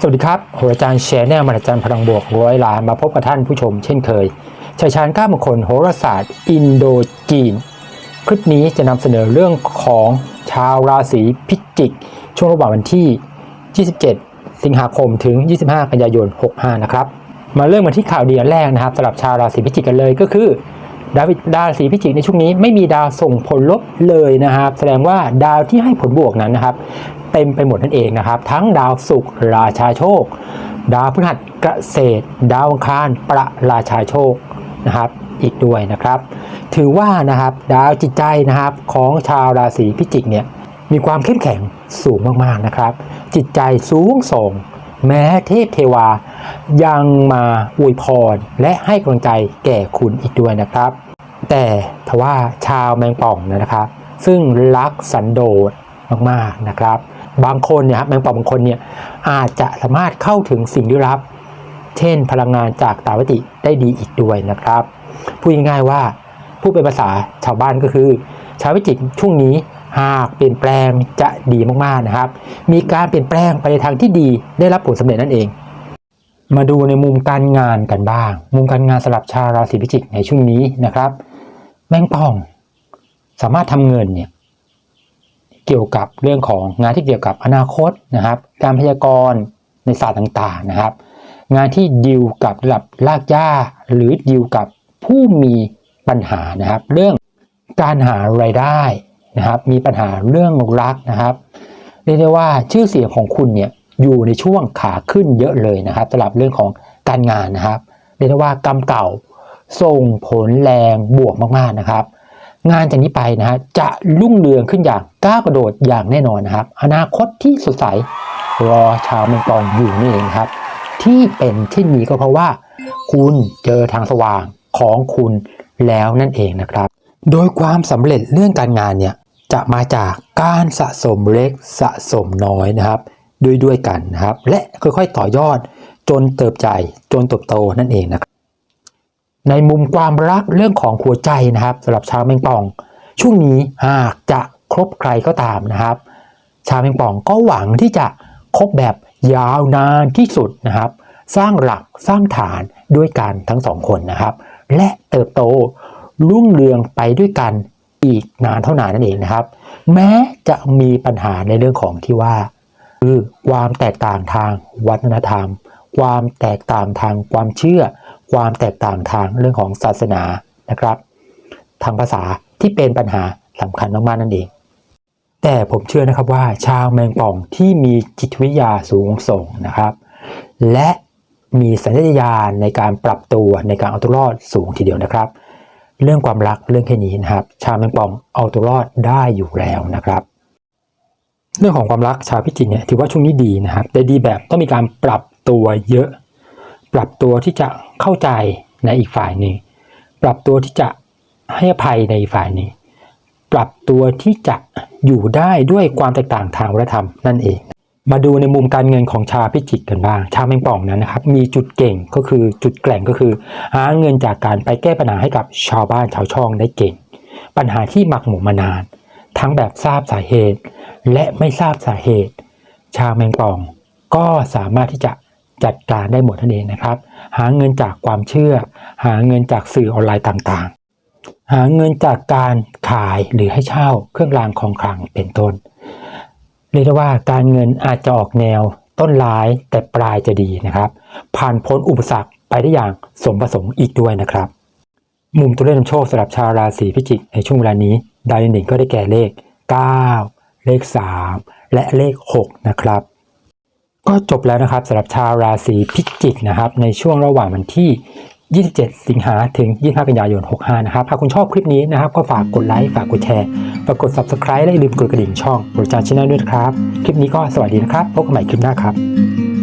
สวัสดีครับโหราจารย์แชร์แนลมารจารย์พลังบวกร้อยล้านมาพบกับท่านผู้ชมเช่นเคยชัยชาญก้ามงคลโหราศาสตร์ อินโดจีน คลิปนี้จะนำเสนอเรื่องของชาวราศีพิจิก ช่วงระหว่างวันที่ 27 สิงหาคมถึง 25 กันยายน 65 นะครับ มาเริ่มกันที่ข่าวดีอันแรกนะครับสำหรับชาวราศีพิจิกกันเลยก็คือดาวดาวราศีพิจิกในช่วงนี้ไม่มีดาวส่งผลลบเลยนะครับ แสดงว่าดาวที่ให้ผลบวกนั้นนะครับ เต็มไปหมดนั่นเองนะครับ ทั้งดาวศุกร์ราชาโชค ดาวพฤหัสเกษตร ดาวอังคารประราชาโชคนะครับอีกด้วยนะครับ ถือว่านะครับดาวจิตใจนะครับของชาวราศีพิจิกเนี่ยมีความเข้มแข็งสูงมากๆนะครับ จิตใจสูงส่ง แม้เทพเทวายังมาอวยพรและให้กำลังใจแก่คุณอีกด้วยนะครับ แต่ทว่าชาวแมงป่องนะครับ ซึ่งรักสันโดษมากๆนะครับ บางคนเนี่ยครับแมงป่องบางคนเนี่ยอาจจะสามารถเข้าถึงสิ่งลี้ลับ เช่นพลังงานจากตาวติได้ดีอีกด้วยนะครับ พูดง่ายๆว่าพูดเป็นภาษาชาวบ้านก็คือ ชาวพิจิกช่วงนี้หากเปลี่ยนแปลงจะดีมากๆนะครับ มีการเปลี่ยนแปลงไปในทางที่ดีได้รับผลสำเร็จนั่นเอง มาดูในมุมการงานกันบ้าง มุมการงานสำหรับชาวราศีพิจิกในช่วงนี้นะครับ แมงป่อง สามารถทำเงินเนี่ย เกี่ยวกับเรื่องของงานที่เกี่ยวกับอนาคตนะครับ การพยากรณ์ในศาสตร์ต่างๆนะครับ งานที่ดิวกับระดับลากย่าหรือดิวกับผู้มีปัญหานะครับ เรื่องการหารายได้นะครับ มีปัญหาเรื่องรักนะครับเรียกได้ว่าชื่อเสียงของคุณเนี่ยอยู่ในช่วงขาขึ้นเยอะเลยนะครับสำหรับเรื่องของการงานนะครับ เรียกได้ว่ากรรมเก่าส่งผลแรงบวกมากๆนะครับ งานจากนี้ไปนะฮะจะรุ่งเรืองขึ้นอย่างก้าวกระโดดอย่างแน่นอนนะครับ อนาคตที่สดใสรอชาวเมืองกออยู่นี่เองครับ ที่เป็นเช่นนี้ก็เพราะว่า คุณเจอทางสว่างของคุณแล้วนั่นเองนะครับ โดยความสำเร็จเรื่องการงานเนี่ยจะมาจากการสะสมเล็กสะสมน้อยนะครับ ด้วยด้วยกันนะครับ และค่อยๆต่อยอดจนเติบใหญ่จนเติบโตนั่นเองนะครับ ในมุมความรักเรื่องของหัวใจนะครับสำหรับชาวแมงป่อง ช่วงนี้หากจะคบใครก็ตามนะครับ ชาวแมงป่องก็หวังที่จะคบแบบยาวนานที่สุดนะครับ สร้างหลักสร้างฐานด้วยกันทั้งสองคนนะครับ และเติบโตรุ่งเรืองไปด้วยกันอีกนานเท่านานนั่นเองนะครับ แม้จะมีปัญหาในเรื่องของที่ว่า คือความแตกต่างทางวัฒนธรรม ความแตกต่างทางความเชื่อ ความแตกต่างทางเรื่องของศาสนานะครับ ทางภาษาที่เป็นปัญหาสำคัญมากๆนั่นเอง แต่ผมเชื่อนะครับว่าชาวแมงป่องที่มีจิตวิทยาสูงส่งนะครับ และมีสัญชาตญาณในการปรับตัวในการเอาตัวรอดสูงทีเดียวนะครับ เรื่องความรักเรื่องแค่นี้นะครับ ชาวแมงป่องเอาตัวรอดได้อยู่แล้วนะครับ เรื่องของความรักชาวพิจิกเนี่ยถือว่าช่วงนี้ดีนะครับแต่ดีแบบต้องมีการปรับตัวเยอะ ปรับตัวที่จะเข้าใจในอีกฝ่ายหนึ่งปรับตัวที่จะให้อภัยในอีกฝ่ายหนึ่งปรับตัวที่จะอยู่ได้ด้วยความแตกต่างทางวัฒนธรรมนั่นเอง มาดูในมุมการเงินของชาพิจิกกันบ้าง ชาวแมงป่องนั้นนะครับ มีจุดเก่งก็คือจุดแกร่งก็คือ หาเงินจากการไปแก้ปัญหาให้กับชาวบ้านชาวช่องได้เก่ง ปัญหาที่หมักหมมมานาน ทั้งแบบทราบสาเหตุ และไม่ทราบสาเหตุ ชาวแมงป่องก็สามารถที่จะ จัดการได้หมดนั่นเองนะครับ หาเงินจากความเชื่อ หาเงินจากสื่อออนไลน์ต่างๆ หาเงินจากการขายหรือให้เช่าเครื่องรางของขลังเป็นต้น เรียกได้ว่าการเงินอาจจะออกแนวต้นร้ายแต่ปลายจะดีนะครับ ผ่านพ้นอุปสรรคไปได้อย่างสมประสงค์อีกด้วยนะครับ มุมตัวเลขนำโชคสำหรับชาวราศีพิจิกในช่วงเวลานี้ดาวเด่นก็ได้แก่เลข 9 เลข 3 และเลข 6 นะครับ ก็จบแล้วนะครับสำหรับชาวราศีพิจิกนะครับ ในช่วงระหว่างวันที่ 27 สิงหาถึง 25 กันยายน 65 นะครับหากคุณชอบคลิปนี้นะครับ ก็ฝากกดไลค์ฝากกดแชร์ฝากกด subscribe และอย่าลืมกดกระดิ่งช่องบริจาคช่องด้วยนะครับ คลิปนี้ก็สวัสดีนะครับพบกันใหม่คลิปหน้าครับ